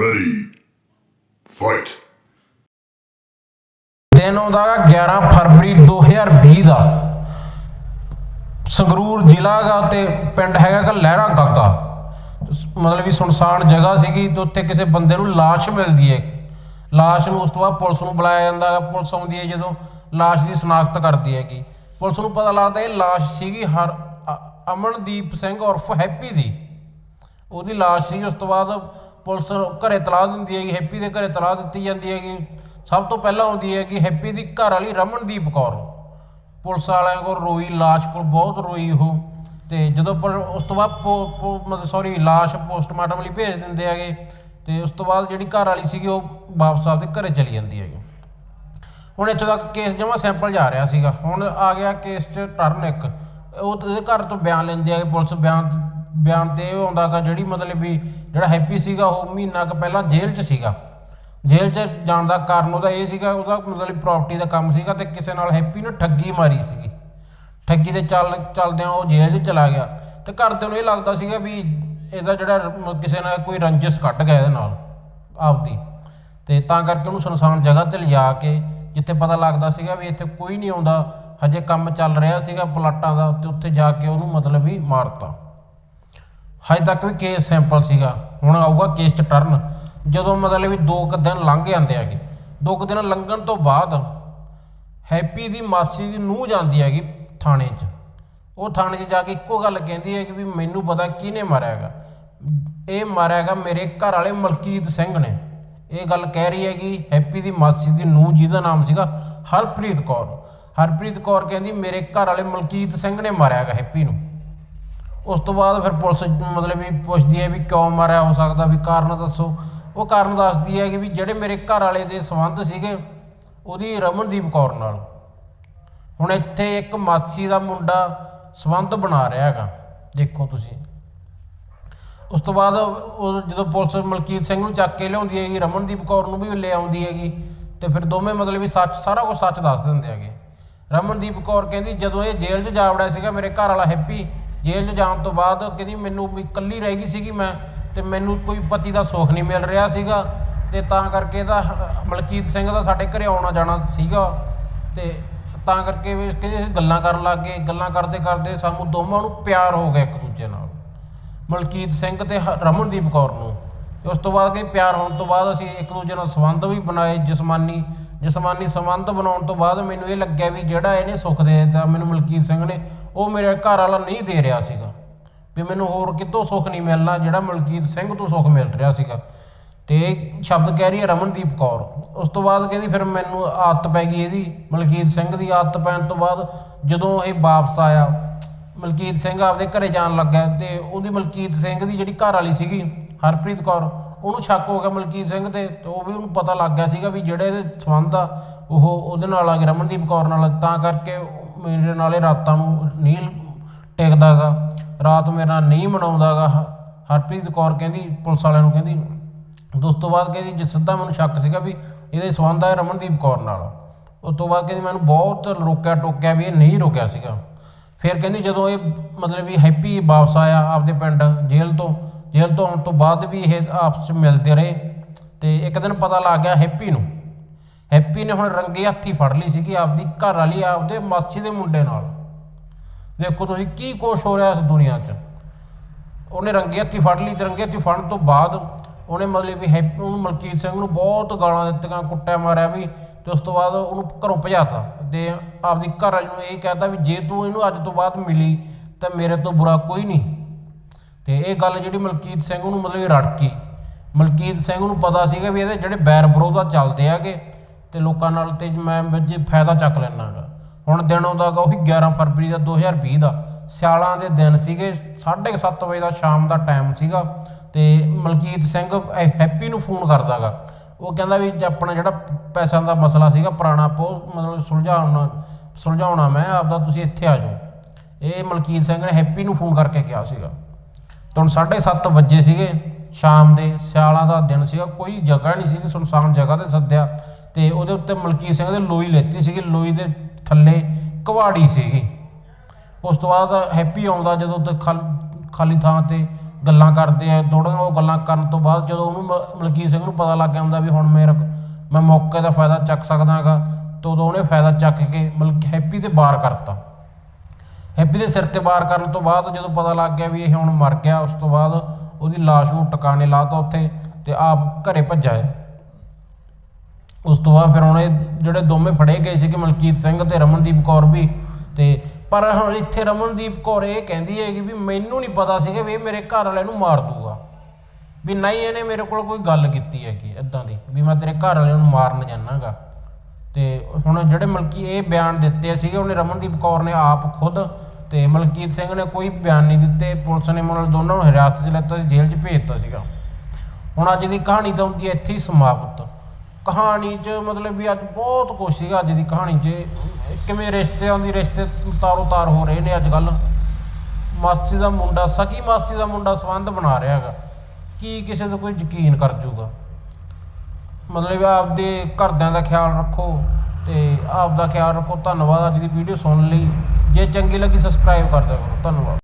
Ready. Fight. ਦਿਨ ਆਉਂਦਾ 11 ਫਰਵਰੀ 2020 ਦਾ। ਸੰਗਰੂਰ ਜ਼ਿਲ੍ਹਾ ਗਾ ਤੇ ਪਿੰਡ ਹੈਗਾ ਗਾ ਲਹਿਰਾ ਗਾਗਾ। ਮਤਲਬ ਵੀ ਸੁਨਸਾਨ ਜਗ੍ਹਾ ਸੀਗੀ ਤੇ ਉੱਥੇ ਕਿਸੇ ਬੰਦੇ ਨੂੰ ਲਾਸ਼ ਮਿਲਦੀ ਹੈ। ਲਾਸ਼ ਨੂੰ ਉਸ ਤੋਂ ਬਾਅਦ ਪੁਲਿਸ ਨੂੰ ਬੁਲਾਇਆ ਜਾਂਦਾ ਗਾ ਪੁਲਿਸ ਆਉਂਦੀ ਹੈ ਜਦੋਂ ਲਾਸ਼ ਦੀ ਸ਼ਨਾਖਤ ਕਰਦੀ ਹੈਗੀ। ਪੁਲਿਸ ਨੂੰ ਪਤਾ ਲੱਗਦਾ ਇਹ ਲਾਸ਼ ਸੀਗੀ ਹਰ ਅਮਨਦੀਪ ਸਿੰਘ ਉਰਫ ਹੈਪੀ ਦੀ। ਉਹਦੀ ਲਾਸ਼ ਸੀ, ਉਸ ਤੋਂ ਬਾਅਦ ਪੁਲਿਸ ਘਰੇ ਤਲਾਹ ਦਿੰਦੀ ਹੈਗੀ, ਹੈਪੀ ਦੇ ਘਰੇ ਤਲਾਹ ਦਿੱਤੀ ਜਾਂਦੀ ਹੈਗੀ। ਸਭ ਤੋਂ ਪਹਿਲਾਂ ਆਉਂਦੀ ਹੈ ਕਿ ਹੈਪੀ ਦੀ ਘਰ ਵਾਲੀ ਰਮਨਦੀਪ ਕੌਰ। ਪੁਲਿਸ ਵਾਲਿਆਂ ਕੋਲ ਰੋਈ, ਲਾਸ਼ ਕੋਲ ਬਹੁਤ ਰੋਈ ਉਹ। ਤੇ ਜਦੋਂ ਪਰ ਉਸ ਤੋਂ ਬਾਅਦ ਪੋ- ਮਤਲਬ ਸੌਰੀ ਲਾਸ਼ ਪੋਸਟਮਾਰਟਮ ਲਈ ਭੇਜ ਦਿੰਦੇ ਹੈਗੇ। ਤੇ ਉਸ ਤੋਂ ਬਾਅਦ ਜਿਹੜੀ ਘਰ ਵਾਲੀ ਸੀਗੀ, ਉਹ ਵਾਪਸ ਆਪਦੇ ਘਰੇ ਚਲੀ ਜਾਂਦੀ ਹੈਗੀ। ਹੁਣ ਇੱਥੋਂ ਤੱਕ ਕੇਸ ਜਮਾ ਸੈਂਪਲ ਜਾ ਰਿਹਾ ਸੀਗਾ। ਹੁਣ ਆ ਗਿਆ ਕੇਸ 'ਚ ਟਰਨ ਇੱਕ। ਉਹ ਤੇ ਘਰ ਤੋਂ ਬਿਆਨ ਲੈਂਦੇ ਹੈਗੇ, ਪੁਲਿਸ ਬਿਆਨ ਬਿਆਨ ਤੇ ਇਹ ਆਉਂਦਾ ਗਾ ਜਿਹੜੀ ਮਤਲਬ ਵੀ ਜਿਹੜਾ ਹੈਪੀ ਸੀਗਾ ਉਹ ਮਹੀਨਾ ਕੁ ਪਹਿਲਾਂ ਜੇਲ੍ਹ 'ਚ ਸੀਗਾ। ਜੇਲ੍ਹ 'ਚ ਜਾਣ ਦਾ ਕਾਰਨ ਉਹਦਾ ਇਹ ਸੀਗਾ, ਉਹਦਾ ਮਤਲਬ ਪ੍ਰਾਪਰਟੀ ਦਾ ਕੰਮ ਸੀਗਾ ਤੇ ਕਿਸੇ ਨਾਲ ਹੈਪੀ ਨੇ ਠੱਗੀ ਮਾਰੀ ਸੀਗੀ। ਠੱਗੀ ਦੇ ਚੱਲ, ਚੱਲਦਿਆਂ ਉਹ ਜੇਲ੍ਹ 'ਚ ਚਲਾ ਗਿਆ। ਤੇ ਘਰਦਿਆਂ ਨੂੰ ਇਹ ਲੱਗਦਾ ਸੀਗਾ ਵੀ ਇਹਦਾ ਜਿਹੜਾ ਕਿਸੇ ਨਾਲ ਕੋਈ ਰੰਜਿਸ਼ ਕੱਢ ਗਿਆ ਇਹਦੇ ਨਾਲ, ਆਪਦੀ। ਤੇ ਤਾਂ ਕਰਕੇ ਉਹਨੂੰ ਸੁਨਸਾਨ ਜਗ੍ਹਾ ਤੇ ਲਿਜਾ ਕੇ ਜਿੱਥੇ ਪਤਾ ਲੱਗਦਾ ਸੀਗਾ ਵੀ ਇੱਥੇ ਕੋਈ ਨਹੀਂ ਆਉਂਦਾ, ਹਜੇ ਕੰਮ ਚੱਲ ਰਿਹਾ ਸੀਗਾ ਪਲਾਟਾਂ ਦਾ ਤੇ ਉੱਥੇ ਜਾ ਕੇ ਉਹਨੂੰ ਮਤਲਬ ਵੀ ਮਾਰਤਾ। ਹਜੇ ਤੱਕ ਵੀ ਕੇਸ ਸੈਂਪਲ ਸੀਗਾ। ਹੁਣ ਆਊਗਾ ਕੇਸ ਚ ਟਰਨ ਜਦੋਂ ਮਤਲਬ ਵੀ ਦੋ ਕੁ ਦਿਨ ਲੰਘ ਜਾਂਦੇ ਹੈਗੇ। ਦੋ ਕੁ ਦਿਨ ਲੰਘਣ ਤੋਂ ਬਾਅਦ ਹੈਪੀ ਦੀ ਮਾਸੀ ਦੀ ਨੂੰਹ ਜਾਂਦੀ ਹੈਗੀ ਥਾਣੇ 'ਚ। ਉਹ ਥਾਣੇ 'ਚ ਜਾ ਕੇ ਇੱਕੋ ਗੱਲ ਕਹਿੰਦੀ ਹੈ ਕਿ ਵੀ ਮੈਨੂੰ ਪਤਾ ਕਿਹਨੇ ਮਾਰਿਆ ਹੈਗਾ। ਇਹ ਮਾਰਿਆ ਹੈਗਾ ਮੇਰੇ ਘਰ ਵਾਲੇ ਮਲਕੀਤ ਸਿੰਘ ਨੇ। ਇਹ ਗੱਲ ਕਹਿ ਰਹੀ ਹੈਗੀ ਹੈਪੀ ਦੀ ਮਾਸੀ ਦੀ ਨੂੰਹ, ਜਿਹਦਾ ਨਾਮ ਸੀਗਾ ਹਰਪ੍ਰੀਤ ਕੌਰ। ਹਰਪ੍ਰੀਤ ਕੌਰ ਕਹਿੰਦੀ ਮੇਰੇ ਘਰ ਵਾਲੇ ਮਲਕੀਤ ਸਿੰਘ ਨੇ ਮਾਰਿਆ ਹੈਗਾ ਹੈਪੀ ਨੂੰ। ਉਸ ਤੋਂ ਬਾਅਦ ਫਿਰ ਪੁਲਿਸ ਮਤਲਬ ਵੀ ਪੁੱਛਦੀ ਹੈ ਵੀ ਕਿਉਂ ਮਾਰਿਆ, ਹੋ ਸਕਦਾ ਵੀ ਕਾਰਨ ਦੱਸੋ। ਉਹ ਕਾਰਨ ਦੱਸਦੀ ਹੈ ਕਿ ਵੀ ਜਿਹੜੇ ਮੇਰੇ ਘਰ ਵਾਲੇ ਦੇ ਸੰਬੰਧ ਸੀਗੇ, ਉਹਦੀ ਰਮਨਦੀਪ ਕੌਰ ਨਾਲ। ਹੁਣ ਇੱਥੇ ਇੱਕ ਮਾਸੀ ਦਾ ਮੁੰਡਾ ਸੰਬੰਧ ਬਣਾ ਰਿਹਾ ਹੈਗਾ, ਦੇਖੋ ਤੁਸੀਂ। ਉਸ ਤੋਂ ਬਾਅਦ ਉਹ ਜਦੋਂ ਪੁਲਿਸ ਮਲਕੀਤ ਸਿੰਘ ਨੂੰ ਚੱਕ ਕੇ ਲਿਆਉਂਦੀ ਹੈਗੀ, ਰਮਨਦੀਪ ਕੌਰ ਨੂੰ ਵੀ ਲੈ ਆਉਂਦੀ ਹੈਗੀ, ਤੇ ਫਿਰ ਦੋਵੇਂ ਮਤਲਬ ਵੀ ਸੱਚ, ਸਾਰਾ ਕੁਝ ਸੱਚ ਦੱਸ ਦਿੰਦੇ ਹੈਗੇ। ਰਮਨਦੀਪ ਕੌਰ ਕਹਿੰਦੀ, ਜਦੋਂ ਇਹ ਜੇਲ੍ਹ 'ਚ ਜਾ ਵੜਿਆ ਸੀਗਾ, ਮੇਰੇ ਘਰ ਵਾਲਾ ਹੈਪੀ ਜੇਲ੍ਹ 'ਚ ਜਾਣ ਤੋਂ ਬਾਅਦ ਕਹਿੰਦੀ ਮੈਨੂੰ ਵੀ ਇਕੱਲੀ ਰਹਿ ਗਈ ਸੀਗੀ ਮੈਂ ਤੇ ਮੈਨੂੰ ਕੋਈ ਪਤੀ ਦਾ ਸੁੱਖ ਨਹੀਂ ਮਿਲ ਰਿਹਾ ਸੀਗਾ ਤੇ ਤਾਂ ਕਰਕੇ ਇਹਦਾ, ਮਲਕੀਤ ਸਿੰਘ ਦਾ ਸਾਡੇ ਘਰੇ ਆਉਣਾ ਜਾਣਾ ਸੀਗਾ ਤੇ ਤਾਂ ਕਰਕੇ ਵੀ ਕਹਿੰਦੇ ਅਸੀਂ ਗੱਲਾਂ ਕਰਨ ਲੱਗ ਗਏ। ਗੱਲਾਂ ਕਰਦੇ ਕਰਦੇ ਸਾਨੂੰ ਦੋਵਾਂ ਨੂੰ ਪਿਆਰ ਹੋ ਗਿਆ ਇੱਕ ਦੂਜੇ ਨਾਲ। ਮਲਕੀਤ ਸਿੰਘ ਤੇ ਹ- ਰਮਨਦੀਪ ਕੌਰ ਨੂੰ। ਉਸ ਤੋਂ ਬਾਅਦ ਕਿ ਪਿਆਰ ਹੋਣ ਤੋਂ ਬਾਅਦ ਅਸੀਂ ਇੱਕ ਦੂਜੇ ਨਾਲ ਸੰਬੰਧ ਵੀ ਬਣਾਏ, ਜਿਸਮਾਨੀ ਜਿਸਮਾਨੀ ਸੰਬੰਧ ਬਣਾਉਣ ਤੋਂ ਬਾਅਦ ਮੈਨੂੰ ਇਹ ਲੱਗਿਆ ਵੀ ਜਿਹੜਾ ਇਹਨੇ ਸੁੱਖ ਦੇ ਦਿੱਤਾ, ਮੈਨੂੰ ਮਲਕੀਤ ਸਿੰਘ ਨੇ, ਉਹ ਮੇਰੇ ਘਰ ਵਾਲਾ ਨਹੀਂ ਦੇ ਰਿਹਾ ਸੀਗਾ। ਵੀ ਮੈਨੂੰ ਹੋਰ ਕਿਤੋਂ ਸੁੱਖ ਨਹੀਂ ਮਿਲਣਾ, ਜਿਹੜਾ ਮਲਕੀਤ ਸਿੰਘ ਤੋਂ ਸੁੱਖ ਮਿਲ ਰਿਹਾ ਸੀਗਾ। ਤੇ ਸ਼ਬਦ ਕਹਿ ਰਹੀ ਹੈ ਰਮਨਦੀਪ ਕੌਰ। ਉਸ ਤੋਂ ਬਾਅਦ ਕਹਿੰਦੀ ਫਿਰ ਮੈਨੂੰ ਆਦਤ ਪੈ ਗਈ ਇਹਦੀ, ਮਲਕੀਤ ਸਿੰਘ ਦੀ ਆਦਤ ਪੈਣ ਤੋਂ ਬਾਅਦ ਜਦੋਂ ਇਹ ਵਾਪਸ ਆਇਆ ਮਲਕੀਤ ਸਿੰਘ ਆਪਦੇ ਘਰੇ ਜਾਣ ਲੱਗਾ ਤੇ ਉਹਦੀ ਮਲਕੀਤ ਸਿੰਘ ਦੀ ਜਿਹੜੀ ਘਰ ਵਾਲੀ ਸੀਗੀ, ਹਰਪ੍ਰੀਤ ਕੌਰ, ਉਹਨੂੰ ਸ਼ੱਕ ਹੋ ਗਿਆ ਮਲਕੀਤ ਸਿੰਘ ਤੇ ਤੇ ਉਹ ਵੀ ਉਹਨੂੰ ਪਤਾ ਲੱਗ ਗਿਆ ਸੀਗਾ ਵੀ ਜਿਹੜੇ ਇਹਦੇ ਸੰਬੰਧ ਆ, ਉਹ ਉਹਦੇ ਨਾਲ ਆ ਗਏ, ਰਮਨਦੀਪ ਕੌਰ ਨਾਲ, ਤਾਂ ਕਰਕੇ ਉਹ ਮੇਰੇ ਨਾਲੇ ਰਾਤਾਂ ਨੂੰ ਨਹੀਂ ਟਿਕਦਾਗਾ ਰਾਤ ਮੇਰੇ ਨਾਲ ਨਹੀਂ ਮਨਾਉਂਦਾਗਾ ਹਰਪ੍ਰੀਤ ਕੌਰ ਕਹਿੰਦੀ, ਪੁਲਿਸ ਵਾਲਿਆਂ ਨੂੰ ਕਹਿੰਦੀ, ਤੇ ਉਸ ਤੋਂ ਬਾਅਦ ਕਹਿੰਦੀ ਜਿ ਸਿੱਧਾ ਮੈਨੂੰ ਸ਼ੱਕ ਸੀਗਾ ਵੀ ਇਹਦੇ ਸੰਬੰਧ ਆ ਰਮਨਦੀਪ ਕੌਰ ਨਾਲ, ਉਸ ਤੋਂ ਬਾਅਦ ਕਹਿੰਦੀ ਮੈਨੂੰ ਬਹੁਤ ਰੋਕਿਆ ਟੋਕਿਆ ਵੀ ਇਹ ਨਹੀਂ ਰੋਕਿਆ ਸੀਗਾ। ਫਿਰ ਕਹਿੰਦੀ ਜਦੋਂ ਇਹ ਮਤਲਬ ਵੀ ਹੈਪੀ ਵਾਪਸ ਆਇਆ ਆਪਦੇ ਪਿੰਡ ਜੇਲ੍ਹ ਤੋਂ ਜੇਲ੍ਹ ਤੋਂ ਆਉਣ ਤੋਂ ਬਾਅਦ ਵੀ ਇਹ ਆਪਸ ਵਿੱਚ ਮਿਲਦੇ ਰਹੇ ਤੇ ਇੱਕ ਦਿਨ ਪਤਾ ਲੱਗ ਗਿਆ ਹੈਪੀ ਨੂੰ। ਹੈਪੀ ਨੇ ਹੁਣ ਰੰਗੇ ਹੱਥੀ ਫੜ ਲਈ ਸੀਗੀ ਆਪਦੀ ਘਰ ਵਾਲੀ ਆਪਦੇ ਮਾਸੀ ਦੇ ਮੁੰਡੇ ਨਾਲ। ਦੇਖੋ ਤੁਸੀਂ ਕੀ ਕੁਛ ਹੋ ਰਿਹਾ ਇਸ ਦੁਨੀਆ 'ਚ। ਉਹਨੇ ਰੰਗੇ ਹੱਥੀ ਫੜ ਲਈ ਤੇ ਰੰਗੇ ਹੱਥੀ ਫੜਨ ਤੋਂ ਬਾਅਦ ਉਹਨੇ ਮਤਲਬ ਵੀ ਹੈਪੀ ਉਹਨੂੰ ਮਲਕੀਤ ਸਿੰਘ ਨੂੰ ਬਹੁਤ ਗਾਲਾਂ ਦਿੱਤੀਆਂ, ਕੁੱਟਿਆ ਮਾਰਿਆ ਵੀ ਤੇ ਉਸ ਤੋਂ ਬਾਅਦ ਉਹਨੂੰ ਘਰੋਂ ਭਜਾਤਾ ਤੇ ਆਪਦੀ ਘਰ ਵਾਲੀ ਨੂੰ ਇਹ ਕਹਿਤਾ ਵੀ ਜੇ ਤੂੰ ਇਹਨੂੰ ਅੱਜ ਤੋਂ ਬਾਅਦ ਮਿਲੀ ਤਾਂ ਮੇਰੇ ਤੋਂ ਬੁਰਾ ਕੋਈ ਨਹੀਂ। ਤੇ ਇਹ ਗੱਲ ਜਿਹੜੀ ਮਲਕੀਤ ਸਿੰਘ ਨੂੰ ਮਤਲਬ ਰੜਕੀ ਮਲਕੀਤ ਸਿੰਘ ਨੂੰ ਪਤਾ ਸੀਗਾ ਵੀ ਇਹਦੇ ਜਿਹੜੇ ਬੈਰ ਵਿਰੋਧ ਚੱਲਦੇ ਹੈਗੇ ਤੇ ਲੋਕਾਂ ਨਾਲ ਤੇ ਮੈਂ ਜੇ ਫਾਇਦਾ ਚੱਕ ਲੈਣਾਗਾ ਹੁਣ ਦਿਨ ਆਉਂਦਾ ਗਾ ਉਹੀ 11 ਫਰਵਰੀ ਦਾ 2020 ਦਾ ਸਿਆਲਾਂ ਦੇ ਦਿਨ ਸੀਗੇ 7:30 ਵਜੇ ਦਾ ਸ਼ਾਮ ਦਾ ਟਾਈਮ ਸੀਗਾ ਤੇ ਮਲਕੀਤ ਸਿੰਘ ਹੈਪੀ ਨੂੰ ਫੋਨ ਕਰਦਾਗਾ ਉਹ ਕਹਿੰਦਾ ਵੀ ਜੇ ਆਪਣਾ ਜਿਹੜਾ ਪੈਸਿਆਂ ਦਾ ਮਸਲਾ ਸੀਗਾ ਪੁਰਾਣਾ ਪੋ ਮਤਲਬ ਸੁਲਝਾਉਣਾ ਸੁਲਝਾਉਣਾ ਮੈਂ, ਆਪਦਾ ਤੁਸੀਂ ਇੱਥੇ ਆ ਜਾਓ। ਇਹ ਮਲਕੀਤ ਸਿੰਘ ਨੇ ਹੈਪੀ ਨੂੰ ਫੋਨ ਕਰਕੇ ਕਿਹਾ ਸੀਗਾ। ਤੇ ਹੁਣ 7:30 ਵਜੇ ਸੀਗੇ, ਸ਼ਾਮ ਦੇ, ਸਿਆਲਾਂ ਦਾ ਦਿਨ ਸੀਗਾ, ਕੋਈ ਜਗ੍ਹਾ ਨਹੀਂ ਸੀਗੀ, ਸੁਨਸਾਨ ਜਗ੍ਹਾ ਤੇ ਸੱਦਿਆ। ਤੇ ਉਹਦੇ ਉੱਤੇ ਮਲਕੀਤ ਸਿੰਘ ਦੇ ਲੋਈ ਲੈਤੀ ਸੀਗੀ, ਲੋਈ ਦੇ ਥੱਲੇ ਕਵਾੜੀ ਸੀਗੀ। ਉਸ ਤੋਂ ਬਾਅਦ ਹੈਪੀ ਆਉਂਦਾ ਜਦੋਂ ਤੇ ਖਾਲੀ ਥਾਂ ਤੇ ਗੱਲਾਂ ਕਰਦੇ ਆ ਥੋੜ੍ਹੀਆਂ ਉਹ ਗੱਲਾਂ ਕਰਨ ਤੋਂ ਬਾਅਦ ਜਦੋਂ ਉਹਨੂੰ ਮ- ਮਲਕੀਤ ਸਿੰਘ ਨੂੰ ਪਤਾ ਲੱਗ ਗਿਆ ਹੁੰਦਾ ਵੀ ਹੁਣ ਮੇਰਾ ਮੈਂ ਮੌਕੇ ਦਾ ਫਾਇਦਾ ਚੱਕ ਸਕਦਾ ਹੈਗਾ, ਤਾਂ ਉਦੋਂ ਉਹਨੇ ਫਾਇਦਾ ਚੱਕ ਕੇ ਮਲਕ, ਹੈਪੀ ਤੇ ਬਾਰ ਕਰਤਾ। ਹੈਪੀ ਦੇ ਸਿਰ ਤੇ ਵਾਰ ਕਰਨ ਤੋਂ ਬਾਅਦ ਜਦੋਂ ਪਤਾ ਲੱਗ ਗਿਆ ਵੀ ਇਹ ਹੁਣ ਮਰ ਗਿਆ, ਉਸ ਤੋਂ ਬਾਅਦ ਉਹਦੀ ਲਾਸ਼ ਨੂੰ ਟਿਕਾਣੇ ਲਾਤਾ ਉੱਥੇ ਤੇ ਆਪ ਘਰੇ ਭੱਜਾ ਹੈ ਉਸ ਤੋਂ ਬਾਅਦ ਫਿਰ ਹੁਣ ਜਿਹੜੇ ਦੋਵੇਂ ਫੜੇ ਗਏ ਸੀਗੇ, ਮਲਕੀਤ ਸਿੰਘ ਤੇ ਰਮਨਦੀਪ ਕੌਰ ਵੀ ਤੇ ਪਰ ਹੁਣ ਇੱਥੇ ਰਮਨਦੀਪ ਕੌਰ ਇਹ ਕਹਿੰਦੀ ਹੈਗੀ ਵੀ ਮੈਨੂੰ ਨਹੀਂ ਪਤਾ ਸੀਗਾ ਵੀ ਇਹ ਮੇਰੇ ਘਰ ਵਾਲੇ ਨੂੰ ਮਾਰ ਦੂਗਾ। ਵੀ ਨਹੀਂ ਇਹਨੇ ਮੇਰੇ ਕੋਲ ਕੋਈ ਗੱਲ ਕੀਤੀ ਹੈਗੀ ਇਦਾਂ ਦੀ, ਵੀ ਮੈਂ ਤੇਰੇ ਘਰ ਵਾਲੇ ਨੂੰ ਮਾਰਨ ਜਾਣਾਗਾ। ਤੇ ਹੁਣ ਜਿਹੜੇ ਮਲਕੀ ਇਹ ਬਿਆਨ ਦਿੱਤੇ ਸੀਗੇ, ਉਹਨੇ ਰਮਨਦੀਪ ਕੌਰ ਨੇ ਆਪ ਖੁਦ ਤੇ ਮਲਕੀਤ ਸਿੰਘ ਨੇ ਕੋਈ ਬਿਆਨ ਨਹੀਂ ਦਿੱਤੇ, ਪੁਲਿਸ ਨੇ ਉਹਨਾਂ ਦੋਨਾਂ ਨੂੰ ਹਿਰਾਸਤ 'ਚ ਲਿੱਤਾ ਸੀ, ਜੇਲ੍ਹ 'ਚ ਭੇਜਤਾ ਸੀਗਾ। ਹੁਣ ਅੱਜ ਦੀ ਕਹਾਣੀ ਤਾਂ ਹੁੰਦੀ ਹੈ ਇੱਥੇ ਹੀ ਸਮਾਪਤ। ਕਹਾਣੀ 'ਚ ਮਤਲਬ ਵੀ ਅੱਜ ਬਹੁਤ ਕੁਛ ਸੀਗਾ, ਅੱਜ ਦੀ ਕਹਾਣੀ 'ਚ ਕਿਵੇਂ ਰਿਸ਼ਤਿਆਂ ਦੀ ਰਿਸ਼ਤੇ ਤਾਰੋ ਤਾਰ ਹੋ ਰਹੇ ਨੇ ਅੱਜ ਕੱਲ ਮਾਸੀ ਦਾ ਮੁੰਡਾ, ਸਕੀ ਮਾਸੀ ਦਾ ਮੁੰਡਾ ਸੰਬੰਧ ਬਣਾ ਰਿਹਾ ਹੈਗਾ। ਕੀ ਕਿਸੇ ਤੋਂ ਕੋਈ ਯਕੀਨ ਕਰ ਜੂਗਾ? ਮਤਲਬ ਆਪਦੇ ਘਰਦਿਆਂ ਦਾ ਖਿਆਲ ਰੱਖੋ ਤੇ ਆਪ ਦਾ ਖਿਆਲ ਰੱਖੋ। ਧੰਨਵਾਦ ਅੱਜ ਦੀ ਵੀਡੀਓ ਸੁਣਨ ਲਈ। ਜੇ ਚੰਗੀ ਲੱਗੀ ਸਬਸਕ੍ਰਾਈਬ ਕਰ ਦਿਆ ਧੰਨਵਾਦ।